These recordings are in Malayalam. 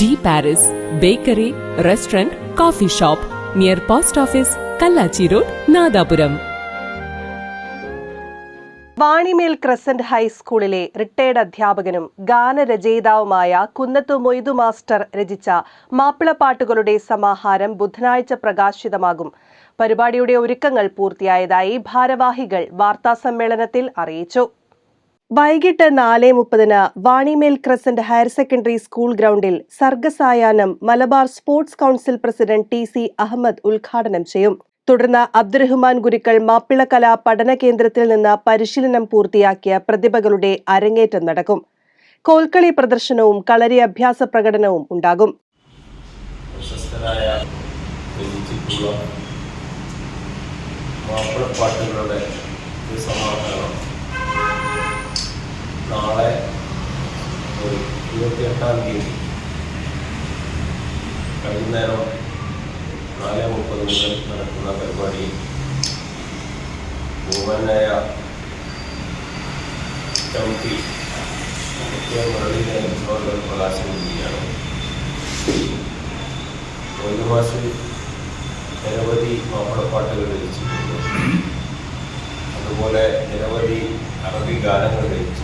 D Paris bakery restaurant coffee shop near post office Kallachi road Nadapuram. Vanimel crescent ഹൈസ്കൂളിലെ റിട്ടയർഡ് അധ്യാപകനും ഗാനരചയിതാവുമായ കുന്നത്ത് മൊയ്തു മാസ്റ്റർ രചിച്ച മാപ്പിളപ്പാട്ടുകളുടെ സമാഹാരം ബുധനാഴ്ച പ്രകാശിതമാകും. പരിപാടിയുടെ ഒരുക്കങ്ങൾ പൂർത്തിയായതായി ഭാരവാഹികൾ വാർത്താസമ്മേളനത്തിൽ അറിയിച്ചു. വൈകിട്ട് നാല് മുപ്പതിന് Vanimel crescent higher secondary school ഗ്രൗണ്ടിൽ സർഗസായാനം Malabar sports council president T C Ahammed ഉദ്ഘാടനം ചെയ്യും. തുടർന്ന് അബ്ദുറഹ്മാൻ ഗുരുക്കൾ മാപ്പിളകലാ പഠന കേന്ദ്രത്തിൽ നിന്ന് പരിശീലനം പൂർത്തിയാക്കിയ പ്രതിഭകളുടെ അരങ്ങേറ്റം നടക്കും. കോൽക്കളി പ്രദർശനവും കളരി അഭ്യാസ പ്രകടനവും ഉണ്ടാകും. മാപ്പിളപ്പാട്ടുകളുടെ നാളെ ഒരു ഇരുപത്തിയെട്ടാം തീയതി വൈകുന്നേരം നാല് മുപ്പത് മുതൽ നടക്കുന്ന പരിപാടി. ബഹുമാനായ ചവിട്ടി മുരളിയിലെ അവർ പ്രകാശനം ചെയ്യുകയാണ് ഒരു മാസം നിരവധി മാപ്പിളപ്പാട്ടുകൾ രചിച്ചിട്ടുണ്ട്. അതുപോലെ നിരവധി അറബി ഗാനങ്ങൾ രചിച്ചിട്ടുണ്ട്.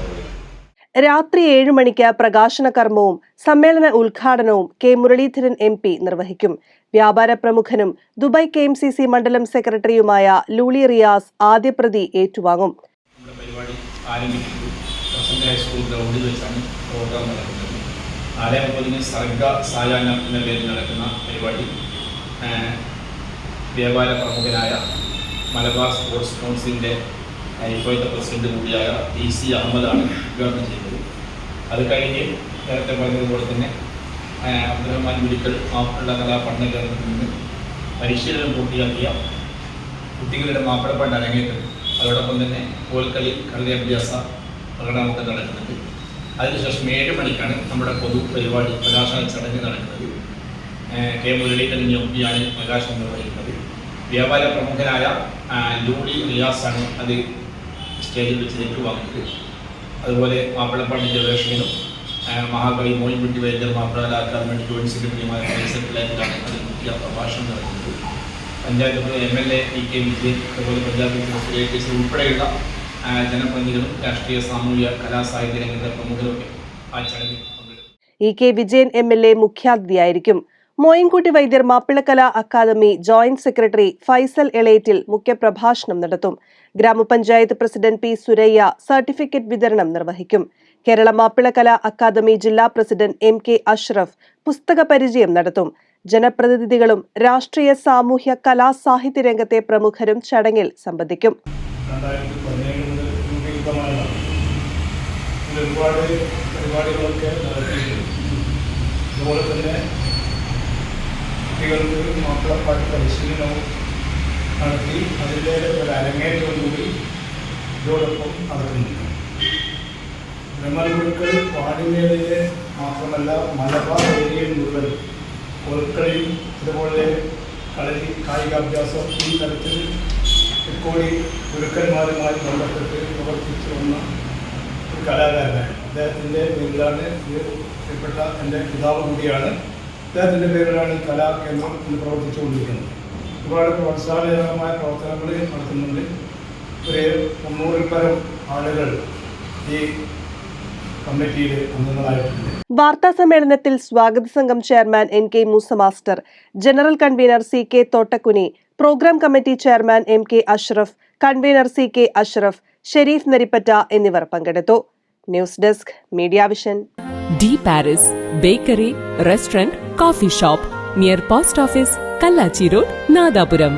രാത്രി ഏഴ് മണിക്ക് പ്രകാശന കർമ്മവും സമ്മേളന ഉദ്ഘാടനവും കെ മുരളീധരൻ എം പി നിർവഹിക്കും. വ്യാപാര പ്രമുഖനും Dubai K M C C മണ്ഡലം സെക്രട്ടറിയുമായ ലൂളി റിയാസ് ആദ്യ പ്രതി ഏറ്റുവാങ്ങും നടക്കുന്ന പരിപാടി വ്യാപാര പ്രമുഖനായ മലബാർ സ്പോർട്സ് കൗൺസിലിന്റെ ഇപ്പോഴത്തെ പ്രസിഡന്റ് കൂടിയായ ടി സി അഹമ്മദാണ് ഉദ്ഘാടനം ചെയ്തത്. അത് കഴിഞ്ഞ് നേരത്തെ പറഞ്ഞതുപോലെ തന്നെ അബ്ദുറഹ്മാൻ ഗുരുക്കൾ മാപ്പിള കലാ പഠന കേന്ദ്രത്തിൽ നിന്ന് പരിശീലനം പൂർത്തിയാക്കിയ കുട്ടികളുടെ മാപ്പിളപ്പാട്ട് അരങ്ങേറ്റം അതോടൊപ്പം തന്നെ കോൽക്കളി കളി അഭ്യാസ പ്രകടനമൊക്കെ നടക്കുന്നുണ്ട്. അതിനുശേഷം ഏഴ് മണിക്കാണ് നമ്മുടെ പൊതു പരിപാടി പ്രകാശന ചടങ്ങ് നടക്കുന്നത്. കെ മുരളീധരൻ എം പിയാണ് പ്രകാശനം നിർവഹിക്കുന്നത്. വ്യാപാര പ്രമുഖനായ ലൂഡി റിയാസാണ് അത് സ്റ്റേജിൽ വെച്ച് ഏറ്റുവാങ്ങുന്നത് അതുപോലെ മാപ്പിളപ്പാട്ട് ഗവേഷകനും മഹാകവി മോയിൻകുട്ടി വൈദ്യർ മാപ്പിള അക്കാദമി ജോയിന്റ് സെക്രട്ടറിയുമായ അതിൽ മുഖ്യ പ്രഭാഷണം നടക്കുന്നത് panchayat M L A E K Vijayan അതുപോലെ പഞ്ചായത്ത് പ്രസിഡന്റ് ഉൾപ്പെടെയുള്ള ജനപ്രതിനിധികളും രാഷ്ട്രീയ സാമൂഹിക കലാ സാഹിത്യ രംഗത്തെ പ്രമുഖരൊക്കെ ആ ചടങ്ങിൽ E K Vijayan M L A മുഖ്യാതിഥിയായിരിക്കും. Moinkutty Vaidyar Mappilakala academy joint secretary Faisal Elettil മുഖ്യപ്രഭാഷണം നടത്തും. ഗ്രാമപഞ്ചായത്ത് പ്രസിഡന്റ് പി സുരയ്യ സർട്ടിഫിക്കറ്റ് വിതരണം നിർവഹിക്കും. കേരള മാപ്പിളക്കല അക്കാദമി ജില്ലാ പ്രസിഡന്റ് എം കെ അഷ്റഫ് പുസ്തക പരിചയം നടത്തും. ജനപ്രതിനിധികളും രാഷ്ട്രീയ സാമൂഹ്യ കലാ സാഹിത്യ രംഗത്തെ പ്രമുഖരും ചടങ്ങിൽ സംബന്ധിക്കും. ഒരുപാട് പരിപാടികളൊക്കെ അതുപോലെ തന്നെ കുട്ടികൾക്ക് മാപ്പിളപ്പാട്ട് പരിശീലനവും നടത്തി അതിന്റെ ഒരു അരങ്ങേറ്റവും കൂടി ഇതോടൊപ്പം നടക്കുന്നുണ്ട്. ബ്രഹ്മഗുരുക്കൾ പാടിമേളയിലെ മാത്രമല്ല മലബാർ ഏരിയയിൽ മുഴുവൻ കൊൽക്കളി അതുപോലെ കളരി കായികാഭ്യാസം ഈ തരത്തിൽ ഇക്കോടി ഗുരുക്കന്മാരുമായി ബന്ധപ്പെട്ട് പ്രവർത്തിച്ചു വന്ന ഒരു കലാകാരനാണ്. അദ്ദേഹത്തിന്റെ പേരിലാണ് ഇത് പ്രിയപ്പെട്ട എന്റെ പിതാവ് കൂടിയാണ്. അദ്ദേഹത്തിന്റെ പേരിലാണ് കലാകേന്ദ്രം ഇന്ന് പ്രവർത്തിച്ചുകൊണ്ടിരിക്കുന്നത്. ഒരുപാട് പ്രോത്സാഹനകരമായ പ്രവർത്തനങ്ങൾ നടത്തുന്നുണ്ട്. ഒരു മുന്നൂറിൽ പരം ആളുകൾ ഈ കമ്മിറ്റിയിൽ അംഗങ്ങളായിട്ടുണ്ട്. വാർത്താ സമ്മേളനത്തിൽ സ്വാഗത സംഘം chairman N K Moosa master general convener C K Thottakkuni programme committee chairman M K Ashraf convener C K Ashraf Sharif Naripatta എന്നിവർ പങ്കെടുത്തു. News desk media vision. D Paris bakery restaurant coffee shop near post office Kallachi road Nadapuram.